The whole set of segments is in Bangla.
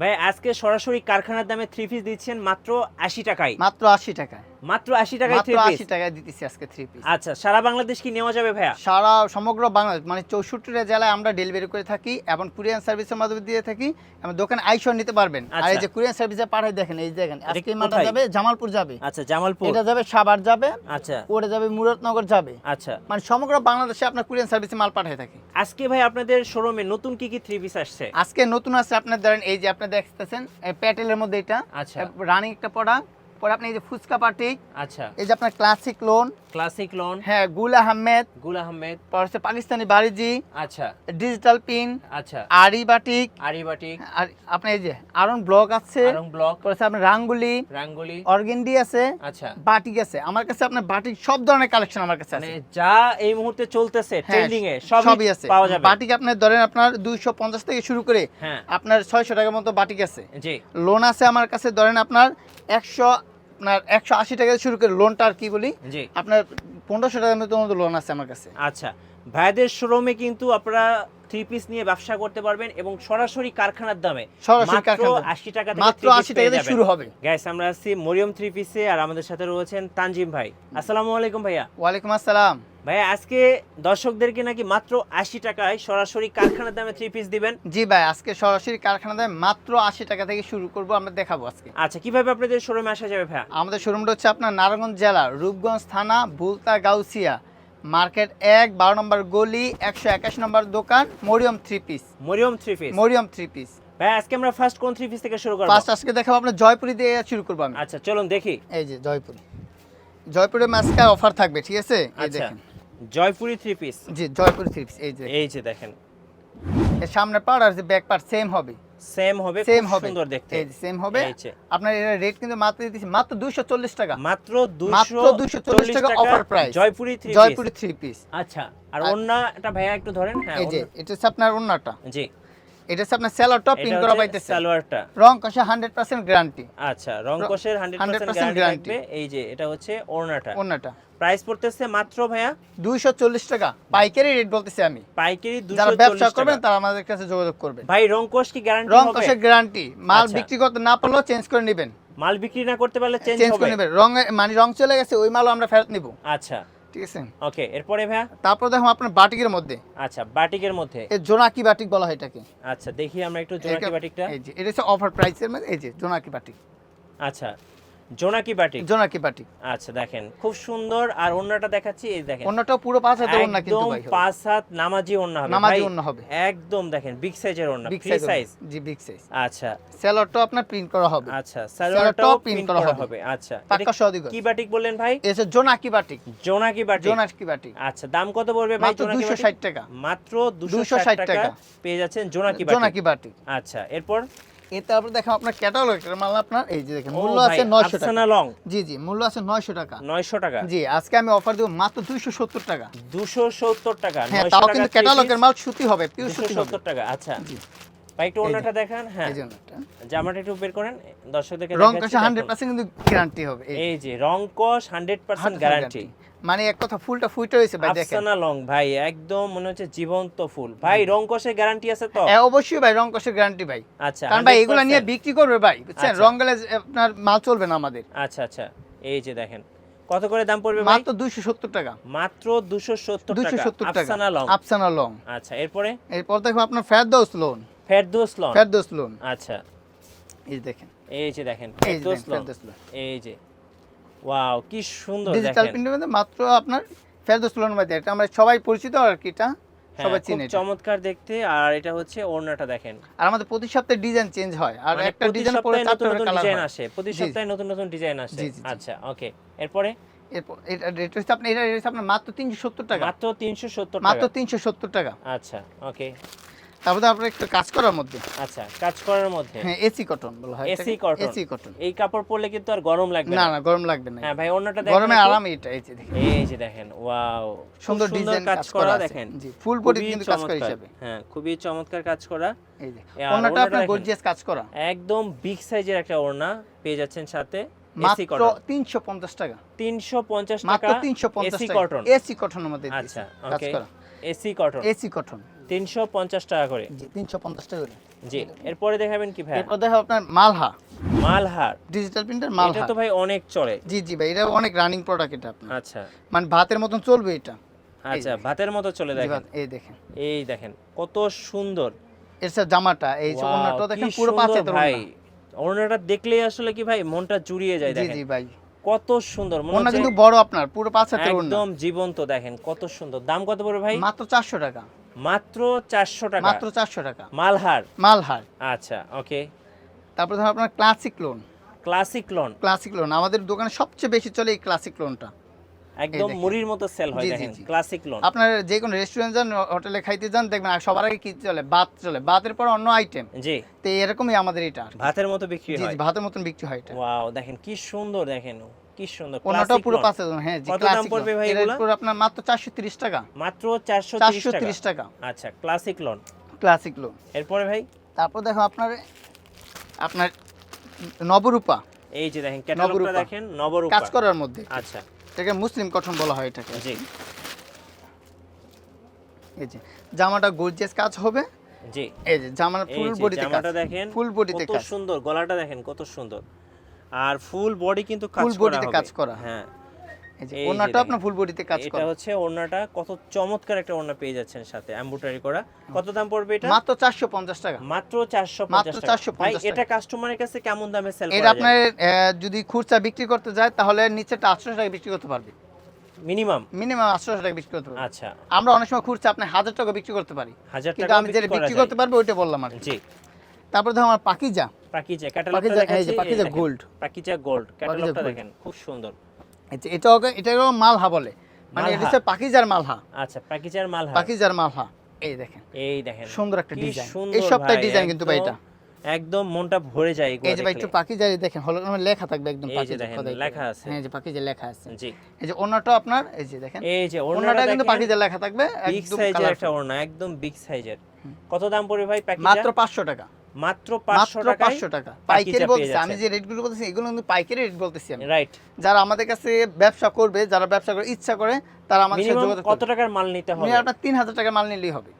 ভাই আজকে সরাসরি কারখানার দামে থ্রি পিস দিচ্ছেন মাত্র আশি টাকায়। মাত্র আশি টাকায়। মাত্র আশি টাকায় থ্রি মাত্র পিস আশি টাকায় দিতেছি আজকে থ্রি পিস আচ্ছা সারা বাংলাদেশ কি নেওয়া যাবে ভাইয়া? সারা সমগ্র বাংলাদেশ মানে চৌষট্টিটা জেলায় আমরা ডেলিভারি করে থাকি এবং কুরিয়ান সার্ভিসের মাধ্যমে দিয়ে থাকি। এবং দোকানে আইসর নিতে পারবেন। আর এই আচ্ছা। যে কুরিয়ান সার্ভিসে পাঠাই দেখেন এই দেখেন আজকে মালটা যাবে জামালপুর যাবে। আচ্ছা জামালপুর। এটা যাবে সাভার যাবে। আচ্ছা। ওটা যাবে মুরাদনগর যাবে। আচ্ছা। মানে সমগ্র বাংলাদেশে আপনার কুরিয়ান সার্ভিসে মাল পাঠিয়ে থাকি। আজকে ভাই আপনাদের শোরুমে নতুন কি কি থ্রি পিস আসছে? আজকে নতুন আছে আপনার ধরেন এই যে আপনি দেখতেছেন প্যাটেলের মধ্যে এটা আচ্ছা। রানিং একটা প্রোডাক্ট পরে আপনি এই যে ফুচকা পাটিক আচ্ছা। এই যে আপনার ক্লাসিক লোন ক্লাসিক লোন হ্যাঁ গুল আহমেদ গুল আহমেদ। পর হচ্ছে পাকিস্তানি বাড়িজি আচ্ছা। ডিজিটাল পিন আচ্ছা। আরি বাটিক আরিবাটিক। আর আপনার এই যে আরন ব্লক আছে আরং ব্লক পরে আছে আপনার রাঙ্গুলি রাঙ্গুলি। অর্গেন্ডি আছে আচ্ছা। বাটিক আছে। আমার কাছে আপনার বাটিক সব ধরনের কালেকশন আমার কাছে মানে আছে যা এই মুহূর্তে চলতেছে হ্যাঁ, ট্রেন্ডিং এ সবই আছে। পাওয়া যাবে। বাটিক আপনার ধরেন আপনার দুইশো পঞ্চাশ থেকে শুরু করে হ্যাঁ। আপনার ছয়শো টাকার মতো বাটিক আছে। জি। লোন আছে আমার কাছে ধরেন আপনার একশো আপনার একশো আশি টাকা শুরু করে লোনটা আর কি বলি জি। আপনার পনেরোশো টাকার মতো মতো লোন আছে আমার কাছে। আচ্ছা ভাইদের শোরুমে কিন্তু আপনারা থ্রি পিস নিয়ে ব্যবসা করতে পারবেন এবং সরাসরি কারখানার দামে। মাত্র আশি টাকা মাত্র আশি টাকা থেকে শুরু হবে। গ্যাস আমরা আছি মরিয়ম থ্রি পিসে আর আমাদের সাথে রয়েছেন তানজিম ভাই। আসসালামু আলাইকুম ভাইয়া। ওয়ালাইকুম আসসালাম। ভাইয়া আজকে দর্শকদেরকে নাকি মাত্র আশি টাকায় সরাসরি কারখানার দামে থ্রি পিস দিবেন? জি ভাই আজকে সরাসরি কারখানা দেয় মাত্র আশি টাকা থেকে শুরু করব আমরা দেখাবো আজকে। আচ্ছা কীভাবে আপনাদের শোরুমে আসা যাবে ভাইয়া? আমাদের শোরুমটা হচ্ছে আপনার নারায়ণগঞ্জ জেলা রূপগঞ্জ থানা বুলতা গাউসিয়া। মার্কেট এক বারো নম্বর গলি একশো একাশ নম্বর দোকান Mariyam three piece Mariyam three piece Mariyam three piece ভাই আজকে আমরা ফার্স্ট কোন থ্রি পিস থেকে শুরু করব? ফার্স্ট আজকে দেখাবো আপনার জয়পুরি দিয়ে শুরু করব আমি। আচ্ছা চলুন দেখি। এই যে জয়পুরি। জয়পুরে মাস্কার অফার থাকবে ঠিক আছে? এই আচ্ছা। দেখেন। জয়পুরি থ্রি পিস জি জয়পুরি থ্রি পিস এই যে। এই যে দেখেন। এর সামনে পার্ট আর যে ব্যাক পার্ট সেম হবে। সেম হবে সেম হবে। সুন্দর দেখতে। এই সেম হবে। আপনার এর রেট কিন্তু মাত্র দিতেছি মাত্র দুশো চল্লিশ টাকা। মাত্র মাত্র 240 টাকা offer price Jaipuri three Jaipuri three piece আচ্ছা আর এটা ভাইয়া একটু ধরেন। হ্যাঁ এই যে এটা হচ্ছে আপনার অন্যটা জি। এটা হচ্ছে আপনার পিন করা পাইতেছে। সালোয়ারটা রং কষা হান্ড্রেড পার্সেন্ট গ্যারান্টি আচ্ছা রং কোষের 100% 100% গ্যারান্টি এই যে এটা হচ্ছে ওড়নাটা। অন্যটা প্রাইস পড়তেছে মাত্র ভাইয়া দুইশো চল্লিশ টাকা। পাইকারি রেট বলতেছি আমি। পাইকারি যারা ব্যবসা করবেন তারা আমাদের কাছে যোগাযোগ করবেন। ভাই রং কোষ কি গ্যারান্টি রং হবে? কষের গ্যারান্টি মাল আচ্ছা। বিক্রি করতে না পারলেও চেঞ্জ করে নেবেন। মাল বিক্রি না করতে পারলে চেঞ্জ চেঞ্জ করে নেবেন। রং মানে রং চলে গেছে ওই মালও আমরা ফেরত নিব। আচ্ছা। ঠিক আছে? ওকে এরপরে ভাইয়া? তারপর দেখো আপনার বাটিকের মধ্যে। আচ্ছা বাটিকের মধ্যে। এই জোনাকি বাটিক বলা হয় এটাকে। আচ্ছা দেখি আমরা একটু জোনাকি বাটিকটা। এই যে এটা হচ্ছে অফার প্রাইসের মধ্যে এই যে জোনাকি বাটিক। আচ্ছা জোনাকি বাটিক? জোনাকি বাটিক। আচ্ছা দেখেন খুব সুন্দর। আর দেখাচ্ছি এই দেখেন। পুরো পাঁচ হাজার ওন্না কিন্তু ভাই হবে। পাঁচ হাত নামাজি ওন্না হবে নামাজি ওন্না হবে। একদম দেখেন বিগ সাইজের ওন্না ফ্রি সাইজ জি বিগ সাইজ আচ্ছা। সেলরটাও আপনার প্রিন্ট করা হবে। আচ্ছা সালোয়ারটাও প্রিন্ট করা হবে। আচ্ছা। পাক্কা এটা কি বাটিক বললেন ভাই? এসে জোনাকি বাটিক। জোনাকি বাটিক। জোনাকি বাটিক। আচ্ছা দাম কত পড়বে ভাই মাত্র জোনাকি দুশো বাটিক? ষাট টাকা। মাত্র 260 260 টাকা টাকা। পেয়ে যাচ্ছেন জোনাকি বাটিক। জোনাকি বাটিক। আচ্ছা এরপর? এর তারপর দেখেন আপনার ক্যাটালগ মাল আপনার এই যে দেখেন মূল্য আছে নয়শো টাকা। লং। জি জি মূল্য আছে নয়শো টাকা। 900 টাকা। জি আজকে আমি অফার দেবো মাত্র দুইশো সত্তর টাকা। 270 টাকা হ্যাঁ 900 তাও কিন্তু ক্যাটালগের মাল সুতি হবে পিওর সুতি 270 টাকা আচ্ছা। জি। ভাই একটু ওনাটা দেখান হ্যাঁ। জামাটা একটু বের করেন দর্শকদেরকে রং কষা হান্ড্রেড দেখুন। পার্সেন্ট কিন্তু গ্যারান্টি হবে এই যে। রং কস 100% গ্যারান্টি মানে এক কথা ফুলটা ফুইটা হয়েছে ভাই দেখেন। আফসানা লং ভাই একদম মনে হচ্ছে জীবন্ত ফুল। ভাই রং কষের গ্যারান্টি আছে তো? হ্যাঁ অবশ্যই ভাই রং কষের গ্যারান্টি ভাই। আচ্ছা কারণ ভাই এগুলো নিয়ে বিক্রি করবে ভাই বুঝছেন? আচ্ছা। রং গেলে আপনার মাল চলবে না আমাদের। আচ্ছা আচ্ছা এই যে দেখেন। কত করে দাম পড়বে ভাই? মাত্র দুইশো সত্তর টাকা। মাত্র 270 টাকা সত্তর টাকা। আফসানা লং। আফসানা লং। আচ্ছা এরপরে? এরপর দেখো আপনার Ferdous lawn Ferdous long Ferdous lawn আচ্ছা। এই দেখেন। এই যে দেখেন ফেরদৌস লোন এই যে। ওয়াও কি সুন্দর ডিজিটাল প্রিন্টের মধ্যে মাত্র আপনার ফেরদৌস লোন মধ্যে এটা। আমরা সবাই পরিচিত আর কি এটা। হ্যাঁ, সবাই চিনে চমৎকার দেখতে আর এটা হচ্ছে ওড়নাটা দেখেন। আর আমাদের প্রতি সপ্তাহে ডিজাইন চেঞ্জ হয়। আর মানে একটা ডিজাইন পরে নতুন নতুন ডিজাইন আসে। প্রতি সপ্তাহে নতুন নতুন ডিজাইন আসে। আচ্ছা ওকে। এরপরে? এটা রেট হচ্ছে আপনার এটা রেট আপনার মাত্র তিনশো সত্তর টাকা। মাত্র 370 টাকা। তিনশো সত্তর টাকা। আচ্ছা ওকে। তারপরে আপনার একটু কাজ করার মধ্যে। আচ্ছা কাজ করার মধ্যে। হ্যাঁ এসি কটন বলা হয় AC cotton। AC cotton. এই কাপড় পরলে কিন্তু আর গরম লাগবে না না। গরম লাগবে না। হ্যাঁ ভাই অন্যটা দেখেন গরমে আরাম এটা এই যে দেখেন। এই যে দেখেন ওয়াও সুন্দর ডিজাইন কাজ করা দেখেন। জি ফুল বডি কিন্তু কাজ করা চমৎকার। হ্যাঁ খুবই চমৎকার কাজ করা। এই যে আপনার গর্জিয়াস কাজ করা। একদম বিগ সাইজের একটা ওড়না পেয়ে যাচ্ছেন সাথে। এসি মাত্র কটন। টাকা। 350 মাত্র টাকা এসি কটন। এসি কটনের মধ্যে আচ্ছা okay AC cotton. AC cotton. তিনশো পঞ্চাশ টাকা করে। জি তিনশো পঞ্চাশ টাকা করে। জি এরপরে দেখাবেন কি ভাই? এরপর দেখো আপনার মালহা। মালহার। ডিজিটাল প্রিন্টার এটা তো ভাই অনেক চলে। জি জি ভাই এটা অনেক রানিং প্রোডাক্ট এটা আপনার। আচ্ছা। মানে ভাতের মতন চলবে এটা। আচ্ছা ভাতের মতো চলে দেখেন। এই দেখেন। এই দেখেন কত সুন্দর। এর সাথে জামাটা এই যে দেখেন পুরো পাঁচ হাতের ভাই। ওন্না। ওড়নাটা দেখলেই আসলে কি ভাই মনটা জুড়িয়ে যায় জি দেখেন। জি ভাই। কত সুন্দর মনে কিন্তু বড় আপনার পুরো পাঁচ হাতের একদম জীবন্ত দেখেন কত সুন্দর। দাম কত পড়বে ভাই? মাত্র চারশো টাকা। মাত্র চারশো টাকা। মাত্র চারশো টাকা। মালহার? মালহার। আচ্ছা ওকে। তারপর ধরুন আপনার classic lawn classic lawn classic lawn আমাদের দোকানে সবচেয়ে বেশি চলে এই ক্লাসিক লোনটা একদম মুড়ির মতো সেল হয় দেখেন। ক্লাসিক লন আপনার যে কোনো রেস্টুরেন্ট যান হোটেলে খাইতে যান দেখবেন সবার আগে কি চলে? ভাত চলে। ভাতের পর অন্য আইটেম জি। তো এরকমই আমাদের এটা ভাতের মতো বিক্রি হয় জি ভাতের মতন বিক্রি হয় এটা। ওয়াও দেখেন কি সুন্দর দেখেন। কি সুন্দর classic পুরো লন। পাঁচ হাজার হ্যাঁ জি কত দাম পড়বে ভাই এগুলা? পুরো আপনার মাত্র চারশো তিরিশ টাকা। মাত্র চারশো চারশো তিরিশ তিরিশ টাকা। আচ্ছা ক্লাসিক লন ক্লাসিক লোন এরপরে ভাই? তারপর দেখো আপনার আপনার নবরূপা। এই যে দেখেন ক্যাটালগটা। দেখেন নবরূপা। কাজ করার মধ্যে। আচ্ছা। এটাকে মুসলিম কটন বলা হয় এটাকে। জি। এই যে জামাটা গর্জিয়াস কাজ হবে। জি। এই যে জামার ফুল বডিতে কাজ। জামাটা দেখেন ফুল বডিতে কত সুন্দর গলাটা দেখেন কত সুন্দর। আর ফুল বডি কিন্তু কাজ করা হবে। কাজ করা। হ্যাঁ। এই যে ওনাটা দেখেন। আপনার ফুল বডিতে কাজ করা। এটা হচ্ছে ওড়নাটা কত চমৎকার একটা ওড়না পেয়ে যাচ্ছেন সাথে এমব্রয়ডারি করা। কত দাম পড়বে এটা? মাত্র চারশো পঞ্চাশ টাকা। মাত্র চারশো মাত্র পঞ্চাশ টাকা 450 ভাই এটা কাস্টমারের কাছে কেমন দামে সেল এটা করা আপনার যায়? যদি খুচরা বিক্রি করতে যায় তাহলে নিচেটা আটশো টাকা বিক্রি করতে পারবে। মিনিমাম মিনিমাম আটশো টাকা বিক্রি করতে পারবে। আচ্ছা। আমরা অনেক সময় খুচরা আপনি হাজার টাকা বিক্রি করতে পারি। হাজার কিন্তু টাকা আমি যেটা বিক্রি করতে পারব ওইটা বললাম আর। জি। তারপর ধরো আমার পাকিজা। পাকিজা ক্যাটালগটা পাকিজা গোল্ড পাকিজা গোল্ড ক্যাটালগটা দেখেন খুব সুন্দর। এটা এটা মালহা বলে। মানে এটা হচ্ছে পাকিজার মালহা। আচ্ছা পাকিজার মাল পাকিজার মালহা। এই দেখেন। এই দেখেন সুন্দর একটা ডিজাইন এই ডিজাইন কিন্তু ভাই এটা। একদম- মনটা ভরে যায় এই যে ভাই একটু। পাকিজার দেখেন হলো আমার লেখা থাকবে একদম দেখেন। লেখা আছে। হ্যাঁ যে লেখা আছে। জি। এই যে আপনার এই যে দেখেন। এই যে ওড়নাটা কিন্তু দেখেন লেখা থাকবে একদম সাইজের একটা ওড়না একদম বিগ সাইজের কত দাম পড়বে ভাই পাকিজা মাত্র পাঁচশো টাকা। মাত্র 500 মাত্র টাকায় পাঁচশো টাকা। পাইকারি বলতেছি আমি যে রেটগুলো বলতেছি এগুলো কিন্তু পাইকারি রেট বলতেছি আমি। রাইট যারা আমাদের কাছে ব্যবসা করবে যারা ব্যবসা করে ইচ্ছা করে তারা আমাদের সাথে যোগাযোগ কত টাকার মাল নিতে হবে? আপনার তিন হাজার টাকা মাল নিলেই হবে।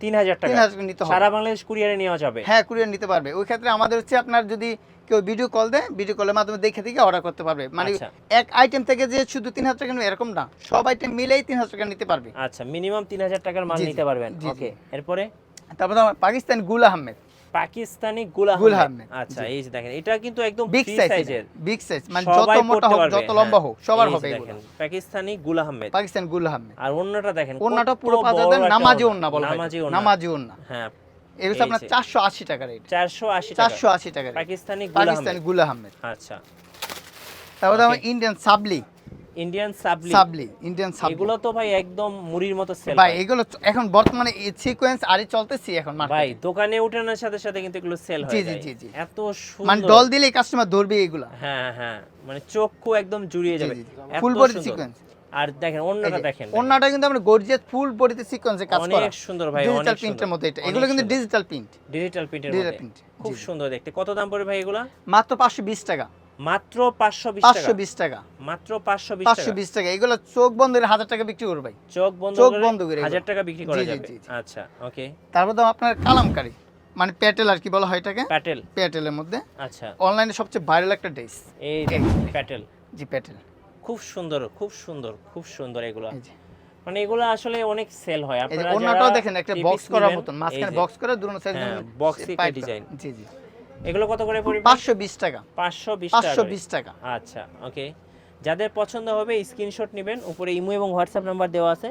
3000 তিন টাকা। হাজার টাকা নিতে হবে। সারা বাংলাদেশ কুরিয়ারে নেওয়া যাবে? হ্যাঁ কুরিয়ার নিতে পারবে। ওই ক্ষেত্রে আমাদের হচ্ছে আপনার যদি কেউ ভিডিও কল দেয় ভিডিও কলের মাধ্যমে দেখে দেখে অর্ডার করতে পারবে। মানে আচ্ছা। এক আইটেম থেকে যে শুধু তিন হাজার টাকা এরকম না। সব আইটেম মিলেই তিন হাজার টাকা নিতে পারবে। আচ্ছা মিনিমাম 3000 টাকার মাল। নিতে পারবেন। ওকে এরপরে? তারপর পাকিস্তান গুল আহমেদ। পাকিস্তানি গুলা গুল আহমেদ। আহমেদ, আচ্ছা এই যে দেখেন এটা কিন্তু একদম বিগ সাইজের বিগ সাইজ মানে যত মোটা হোক যত লম্বা। হোক সবার হবে এগুলো। পাকিস্তানি গুল আহমেদ পাকিস্তান গুল আর অন্যটা দেখেন ওন্নাটা কত পুরো হাজার নামাজি ওন্না বলা হয়। নামাজি। ওন্না। হ্যাঁ এই আপনার। চারশো আশি টাকা রেট 480 টাকা। চারশো আশি টাকা পাকিস্তানি পাকিস্তান আচ্ছা। তারপরে ইন্ডিয়ান সাবলি ইন্ডিয়ান সাবলি সাবলি ইন্ডিয়ান সাবলি এগুলো তো ভাই একদম মুড়ির মতো সেল ভাই এগুলো এখন বর্তমানে সিকোয়েন্স আরই চলতেছি এখন ভাই দোকানে উঠানোর সাথে সাথে কিন্তু এগুলো সেল জি, জি, জি, জি। এত মানে ডল দিলে কাস্টমার ধরবে এগুলো। হ্যাঁ হ্যাঁ। মানে চক্ষু একদম জুড়িয়ে যাবে। ফুল বডি সিকোয়েন্স আর দেখেন অন্যটা দেখেন। অন্যটা কিন্তু আমরা গর্জিয়াস ফুল বডিতে সিকোয়েন্সে কাজ করা। অনেক সুন্দর ভাই ডিজিটাল প্রিন্টের সুন্দর। মধ্যে এটা। এগুলো কিন্তু ডিজিটাল প্রিন্ট ডিজিটাল প্রিন্টের মধ্যে। খুব সুন্দর দেখতে। কত দাম পড়ে ভাই এগুলা? মাত্র পাঁচশো বিশ টাকা। মাত্র পাঁচশো বিশ পাঁচশো টাকা বিশ টাকা। মাত্র পাঁচশো বিশ পাঁচশো টাকা বিশ টাকা। এগুলো চোখ বন্ধ করে হাজার টাকা বিক্রি করবে ভাই। চোখ বন্ধ চোখ বন্ধ করে হাজার এগুলো। টাকা বিক্রি করা যাবে। আচ্ছা ওকে তারপর দাম আপনার কালামকারি। মানে প্যাটেল আর কি বলা হয় এটাকে? প্যাটেল। প্যাটেলের মধ্যে। আচ্ছা। অনলাইনে সবচেয়ে ভাইরাল একটা ড্রেস। এই প্যাটেল। জি প্যাটেল। খুব সুন্দর খুব সুন্দর খুব সুন্দর এগুলা। মানে এগুলো আসলে অনেক সেল হয়। আপনারা অন্যটাও দেখেন একটা বক্স করার মতন। মাঝখানে বক্স করে দুটো সাইজ একটা design। জি জি। এগুলো কত করে পড়বে? পাঁচশো বিশ টাকা। পাঁচশো বিশ টাকা পাঁচশো করে। বিশ টাকা। আচ্ছা ওকে যাদের পছন্দ হবে স্ক্রিনশট নেবেন। উপরে ইমো এবং হোয়াটসঅ্যাপ নাম্বার দেওয়া আছে।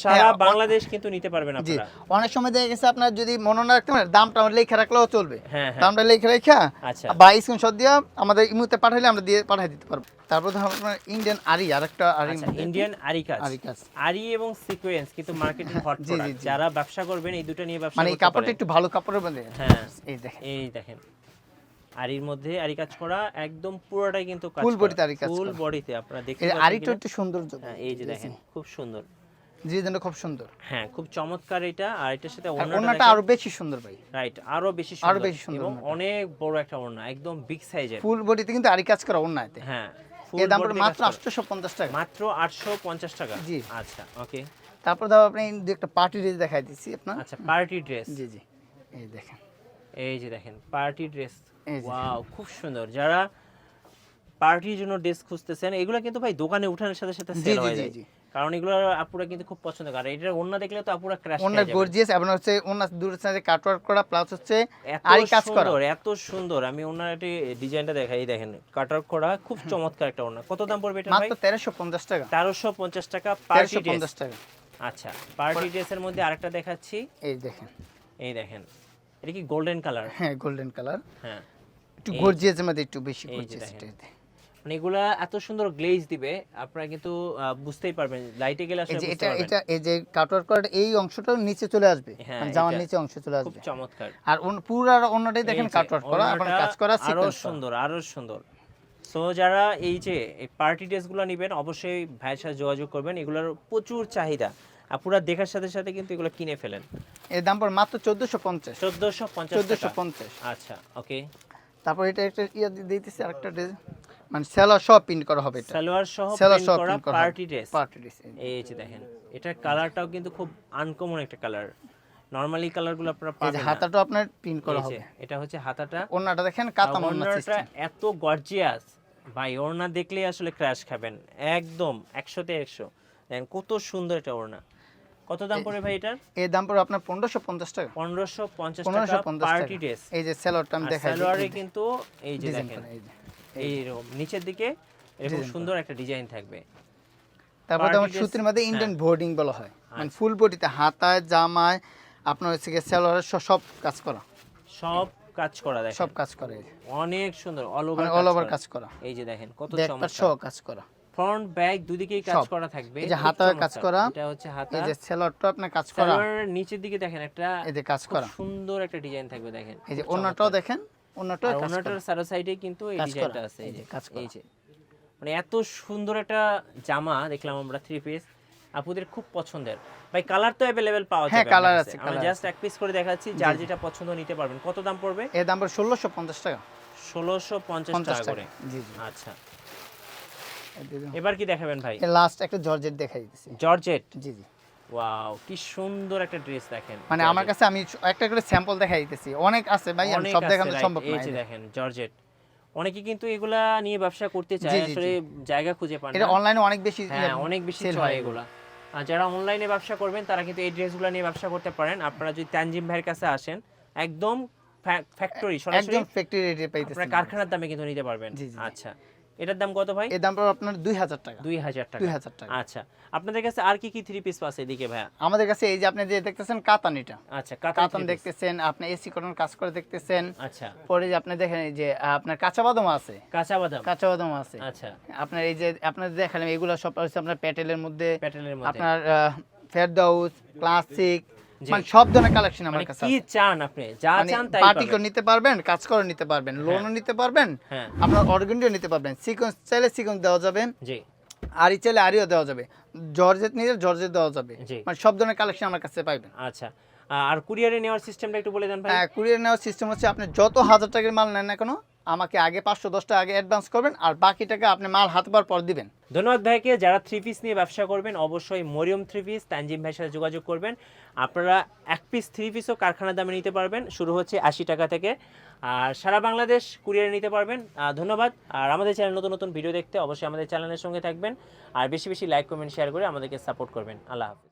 সারা হ্যাঁ, বাংলাদেশ কিন্তু নিতে পারবেন আপনারা। অনেক সময় দেখা গেছে আপনার যদি মনে না রাখতে পারেন দামটা আমরা লেখা রাখলেও চলবে। হ্যাঁ হ্যাঁ। দামটা লেখা রেখা আচ্ছা। বা স্ক্রিনশট দিয়ে আমাদের ইমুতে পাঠাইলে আমরা দিয়ে পাঠিয়ে দিতে পারব। তারপর ধরুন আপনার ইন্ডিয়ান আরি আরেকটা আরি আচ্ছা ইন্ডিয়ান আরি কাজ। আরি কাজ। আরি এবং সিকোয়েন্স কিন্তু মার্কেটিং হট প্রোডাক্ট যারা ব্যবসা করবেন এই দুটো নিয়ে ব্যবসা মানে কাপড়টা একটু ভালো কাপড়ের মধ্যে। হ্যাঁ। এই দেখেন। এই দেখেন। আরির মধ্যে আরি কাজ করা একদম পুরোটাই কিন্তু Full body আরি কাজ ফুল বডিতে আপনারা দেখতে পাচ্ছেন আরিটা একটু সৌন্দর্য হ্যাঁ এই যে দেখেন খুব সুন্দর। ডিজাইনটা খুব সুন্দর। হ্যাঁ খুব চমৎকার এটা আর এটার সাথে ওড়নাটা আরও বেশি সুন্দর ভাই। রাইট আরও বেশি আরও সুন্দর। বেশি সুন্দর এবং অনেক বড় একটা ওড়না একদম বিগ সাইজের ফুল বডিতে কিন্তু আরি কাজ করা ওনাতে হ্যাঁ এর দাম মাত্র কাজ করা। আটশোশো পঞ্চাশ টাকা। মাত্র আটশো পঞ্চাশ টাকা। জি। আচ্ছা ওকে তারপর দাও আপনি একটা পার্টি ড্রেস দেখাই দিচ্ছি আপনার। আচ্ছা পার্টি ড্রেস জি জি। এই দেখেন। এই যে দেখেন পার্টি ড্রেস ওয়াও খুব সুন্দর। যারা পার্টির জন্য ড্রেস খুঁজতেছেন এগুলো কিন্তু ভাই দোকানে উঠানোর সাথে সাথে সেল হয়ে যায়। কারণ এগুলো আপুরা কিন্তু খুব পছন্দ করে। এটা অন্য দেখলে তো আপুরা ক্র্যাশ অন্য গর্জিয়াস এবং হচ্ছে অন্য দূর সাইডে কাটওয়ার্ক করা প্লাস হচ্ছে আরি কাজ করা। এত সুন্দর। আমি ওনার একটি ডিজাইনটা দেখাই দেখেন কাটার করা খুব চমৎকার একটা ওনা কত দাম পড়বে এটা ভাই? মাত্র তেরোশো পঞ্চাশ টাকা। তেরোশো পঞ্চাশ টাকা পার্টি ড্রেস পঞ্চাশ টাকা। আচ্ছা পার্টি ড্রেসের মধ্যে আরেকটা দেখাচ্ছি। এই দেখেন। এই দেখেন। এটা কি গোল্ডেন কালার হ্যাঁ গোল্ডেন কালার হ্যাঁ। একটু গর্জিয়াসের মধ্যে একটু বেশি গর্জিয়াস। এটাতে। মানে এগুলা এত সুন্দর গ্লেজ দিবে আপনারা কিন্তু বুঝতেই পারবেন লাইটে গেলে আসলে এটা এটা এই যে কাটওয়ার্ক করাটা এই অংশটাও নিচে চলে আসবে। হ্যাঁ, মানে জামার নিচে অংশ চলে আসবে। খুব চমৎকার। আর পুরো অন্যটাই দেখেন কাটওয়ার্ক করা এবং ওড়নাটা কাজ করা আরও সুন্দর আরও সুন্দর। সো যারা এই যে পার্টি ড্রেসগুলো নেবেন অবশ্যই ভাইয়ের সাথে যোগাযোগ করবেন। এগুলোর প্রচুর চাহিদা। আপুরা দেখার সাথে সাথে কিন্তু এগুলো কিনে ফেলেন। এর দাম পড়ে মাত্র চোদ্দোশো পঞ্চাশ। চোদ্দোশো পঞ্চাশ চোদ্দোশো পঞ্চাশ। আচ্ছা ওকে। তারপর এটা একটা ইয়ে দিতেছি আরেকটা ড্রেস। মানে সেলার সব প্রিন্ট করা হবে এটা। সালোয়ার সহ সহ প্রিন্ট করা পার্টি ড্রেস পার্টি ড্রেস এই যে। দেখেন এটার কালারটাও কিন্তু খুব আনকমন একটা কালার নরমালি কালারগুলো আপনারা এই পাবেন না। হাতাটা আপনার প্রিন্ট করা হবে। এটা হচ্ছে হাতাটা। ওন্নাটা দেখেন আর কাতাম ওন্না ওড়নাটা এত গর্জিয়াস ভাই ওড়না দেখলেই আসলে ক্র্যাশ খাবেন। একদম একশোতে একশো। দেখেন কত সুন্দর এটা ওড়না। কত দাম পড়ে ভাই এটার? এর দাম পড়ে আপনার পনেরোশো পঞ্চাশ টাকা। পনেরোশো পঞ্চাশ পনেরোশো টাকা পঞ্চাশ টাকা। পার্টি ড্রেস এই যে সেলোয়ারটা আমি দেখাই সালোয়ারে কিন্তু এই যে দেখেন এই যে। এইরকম নিচের দিকে এরকম সুন্দর একটা ডিজাইন থাকবে। তারপর dress- সুতির মধ্যে ইন্ডিয়ান। বোর্ডিং বলা হয়। মানে আচ্ছা। ফুল বডিতে হাতায় জামায় আপনার হচ্ছে গিয়ে সেলোয়ারের সব কাজ করা। সব কাজ করা দেখেন। সব কাজ করা। অনেক সুন্দর অল মানে ওভার অল ওভার কাজ করা। এই যে দেখেন কত চমৎকার। কাজ করা। ফ্রন্ট ব্যাক দুদিকেই কাজ করা থাকবে। এই যে হাতায় কাজ করা। এটা হচ্ছে হাতা। এই যে সেলোয়ারটা আপনার কাজ করা। সালোয়ারের নিচের দিকে দেখেন একটা এই যে কাজ করা। সুন্দর একটা ডিজাইন থাকবে দেখেন। এই যে অন্যটাও দেখেন। অন্যটাও কাজ করা। ওনাটার সারা সাইডে কিন্তু এই ডিজাইনটা আছে এই যে কাজ করা। এই যে। মানে এত সুন্দর একটা জামা দেখলাম আমরা থ্রি পিস আপুদের খুব পছন্দের। ভাই কালার তো অ্যাভেলেবেল পাওয়া হ্যাঁ, যাবে colour আপনার আছে, colour জাস্ট এক পিস করে দেখাচ্ছি যার যেটা পছন্দ নিতে পারবেন। কত দাম পড়বে? এর দাম পড়ে ষোলোশো পঞ্চাশ টাকা। ষোলোশো পঞ্চাশ পঞ্চাশ টাকা টাকা। করে। জি জি। আচ্ছা। এবার কি দেখাবেন ভাই? লাস্ট একটা জর্জেট দেখাই দিচ্ছি জর্জেট? জি জি। ওয়াও কি সুন্দর একটা ড্রেস দেখেন মানে আমার কাছে আমি একটা করে স্যাম্পল দেখাই দিতেছি। অনেক আছে ভাই আমি সব দেখানো? সম্ভব এই না যে দেখেন জর্জেট। অনেকে কিন্তু এগুলা নিয়ে ব্যবসা করতে চায় আসলে জায়গা খুঁজে পান এটা অনলাইনে অনেক বেশি হ্যাঁ অনেক বেশি চলে এগুলা। আর যারা অনলাইনে ব্যবসা করবেন তারা কিন্তু এই ড্রেসগুলো নিয়ে ব্যবসা করতে পারেন। আপনারা যদি তানজিম ভাইয়ের কাছে আসেন একদম ফ্যাক্টরি সরাসরি একদম ফ্যাক্টরি রেটে পাইতেছি। আপনারা কারখানার দামে কিন্তু নিতে পারবেন। আচ্ছা। এটার দাম কত ভাই? এর দাম আপনার দুই হাজার টাকা। দুই হাজার টাকা। দুই হাজার টাকা। আচ্ছা আপনাদের কাছে আর কি কি থ্রি পিস পাস এদিকে ভাইয়া? আমাদের কাছে এই যে আপনি যে দেখতেছেন কাতান এটা আচ্ছা কাতান। দেখতেছেন আপনি এসি কটন কাজ করে দেখতেছেন। আচ্ছা। পরে যে আপনি দেখেন এই যে আপনার কাঁচা বাদাম আছে। কাঁচা বাদাম? কাঁচা বাদাম আছে। আচ্ছা। আপনার এই যে আপনার দেখালাম এগুলো সব হচ্ছে আপনার প্যাটেলের মধ্যে। প্যাটেলের মধ্যে। আপনার ফেরদাউস ক্লাসিক। মানে সব ধরনের কালেকশন আমার মানে কাছে কি চান আপনি? যা মানে চান তাই পার্টি করে নিতে পারবেন কাজ করে নিতে পারবেন লোনও নিতে পারবেন হ্যাঁ। আপনার অর্গেন্ডিও নিতে পারবেন সিকোয়েন্স চাইলে সিকোয়েন্স দেওয়া যাবে জি। আরি চাইলে আরিও দেওয়া যাবে জর্জেট নিলে জর্জেট দেওয়া যাবে মানে সব ধরনের কালেকশন আমার কাছে পাইবেন। আচ্ছা। আর কুরিয়ারে নেওয়ার সিস্টেমটা একটু বলে দেন ভাই। হ্যাঁ কুরিয়ার নেওয়ার সিস্টেম হচ্ছে আপনি যত হাজার টাকার মাল নেন না কেন আমাকে আগে পাঁচশো দশ টাকা আগে অ্যাডভান্স করবেন আর বাকি টাকা আপনি মাল হাতে পাওয়ার পর দিবেন। ধন্যবাদ ভাইকে। যারা থ্রি পিস নিয়ে ব্যবসা করবেন অবশ্যই মরিয়ম থ্রি পিস তানজিম ভাইয়ের সাথে যোগাযোগ করবেন। আপনারা এক পিস থ্রি পিসও কারখানার দামে নিতে পারবেন শুরু হচ্ছে আশি টাকা থেকে। আর সারা বাংলাদেশ কুরিয়ারে নিতে পারবেন। ধন্যবাদ। আর আমাদের চ্যানেল নতুন নতুন ভিডিও দেখতে অবশ্যই আমাদের চ্যানেলের সঙ্গে থাকবেন। আর বেশি বেশি লাইক কমেন্ট শেয়ার করে আমাদেরকে সাপোর্ট করবেন। আল্লাহ হাফিজ।